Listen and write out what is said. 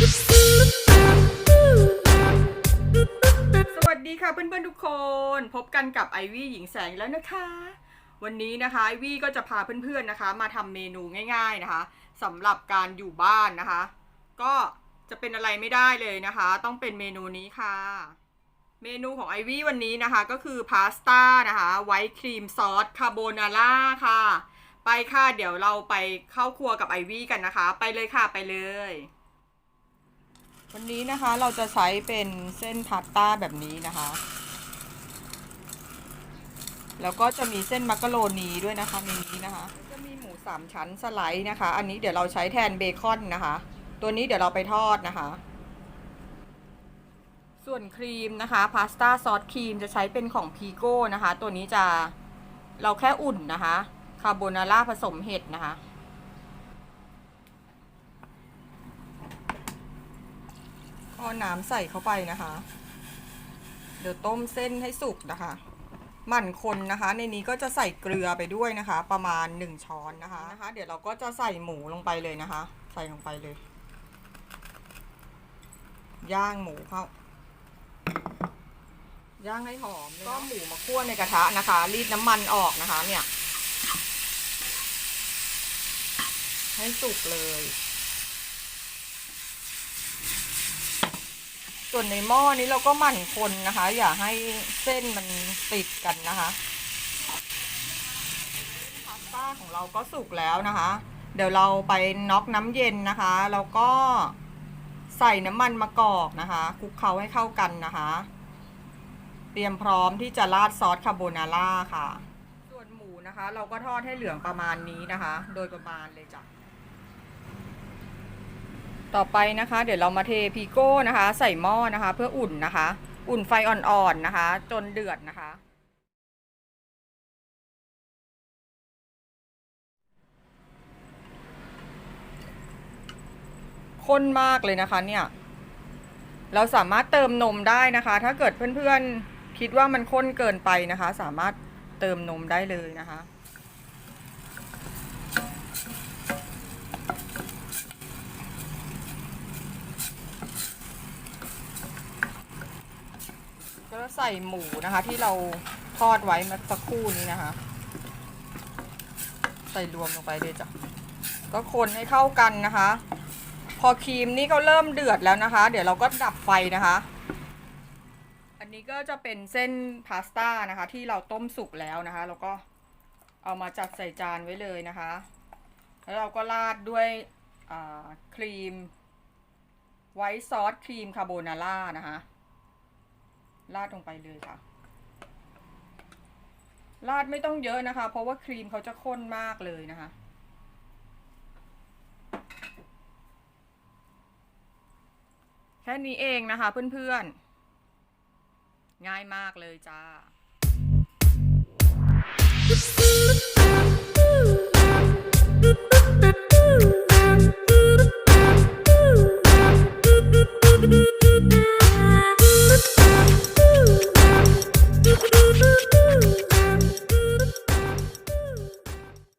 สวัสดีค่ะเพื่อนๆทุกคนพบกันกับไอวี่หญิงแสงแล้วนะคะ วันนี้นะคะไอวี่ก็จะพาเพื่อนๆนะคะ มาทำเมนูง่ายๆนะคะสำหรับการอยู่บ้านนะคะ ก็จะเป็นอะไรไม่ได้เลยนะคะ ต้องเป็นเมนูนี้ค่ะ เมนูของไอวี่วันนี้นะคะก็คือพาสต้านะคะไวท์ครีมซอสคาโบนาร่าค่ะ ไปค่ะเดี๋ยวเราไปเข้าครัวกับไอวี่กันนะคะ ไปเลยค่ะไปเลย วันนี้นะคะเราจะใช้เป็นเส้นพาสต้าแบบนี้นะคะ แล้วก็จะมีเส้นมักกะโรนีด้วยนะคะในนี้นะคะ จะมีหมูสามชั้นสไลด์นะคะ อันนี้เดี๋ยวเราใช้แทนเบคอนนะคะ ตัวนี้เดี๋ยวเราไปทอดนะคะ ส่วนครีมนะคะพาสต้าซอสครีมจะใช้เป็นของพีโก้นะคะ ตัวนี้จะเราแค่อุ่นนะคะคาโบนาร่าผสมเห็ดนะคะ ก็น้ำใส่เข้าไปนะคะ เดี๋ยวต้มเส้นให้สุกนะคะหมั่นคนนะคะ ในนี้ก็จะใส่เกลือไปด้วยนะคะ ประมาณหนึ่งช้อนนะคะนะคะ เดี๋ยวเราก็จะใส่หมูลงไปเลยนะคะ ใส่ลงไปเลย ย่างหมูเข้าย่างให้หอมก็หมูมาคั่วในกระทะนะคะ รีดน้ำมันออกนะคะ เนี่ย ให้สุกเลย วนในหม้อนี้เราก็หมั่นคนนะคะ อย่าให้เส้นมันติดกันนะคะพาสต้าของเราก็สุกแล้วนะคะ เดี๋ยวเราไปน็อกน้ำเย็นนะคะแล้วก็ใส่น้ำมันมะกอกนะคะคลุกเคล้าให้เข้ากันนะคะ เตรียมพร้อมที่จะราดซอสคาโบนาร่าค่ะ ส่วนหมูนะคะ เราก็ทอดให้เหลืองประมาณนี้นะคะ โดยประมาณเลยจ้ะ ต่อไปนะคะ เดี๋ยวเรามาเทพีโก้นะคะ ใส่หม้อนะคะ เพื่ออุ่นนะคะ อุ่นไฟอ่อนๆนะคะ จนเดือดนะคะ ข้นมากเลยนะคะเนี่ย เราสามารถเติมนมได้นะคะ ถ้าเกิดเพื่อนๆคิดว่ามันข้นเกินไปนะคะ สามารถเติมนมได้เลยนะคะ ก็ใส่หมูนะคะที่เราทอดไว้เมื่อสักครู่นี้นะคะ ใส่รวมลงไปเลยจ้ะก็คนให้เข้ากันนะคะ พอครีมนี่ก็เริ่มเดือดแล้วนะคะ เดี๋ยวเราก็ดับไฟนะคะ อันนี้ก็จะเป็นเส้นพาสต้านะคะ ที่เราต้มสุกแล้วนะคะ แล้วก็เอามาจัดใส่จานไว้เลยนะคะ แล้วเราก็ราดด้วยครีมไวท์ซอสครีมคาโบนาร่านะคะ ราดลงไปเลยค่ะ ราดไม่ต้องเยอะนะคะ เพราะว่าครีมเขาจะข้นมากเลยนะคะ แค่นี้เองนะคะเพื่อนๆ ง่ายมากเลยจ้า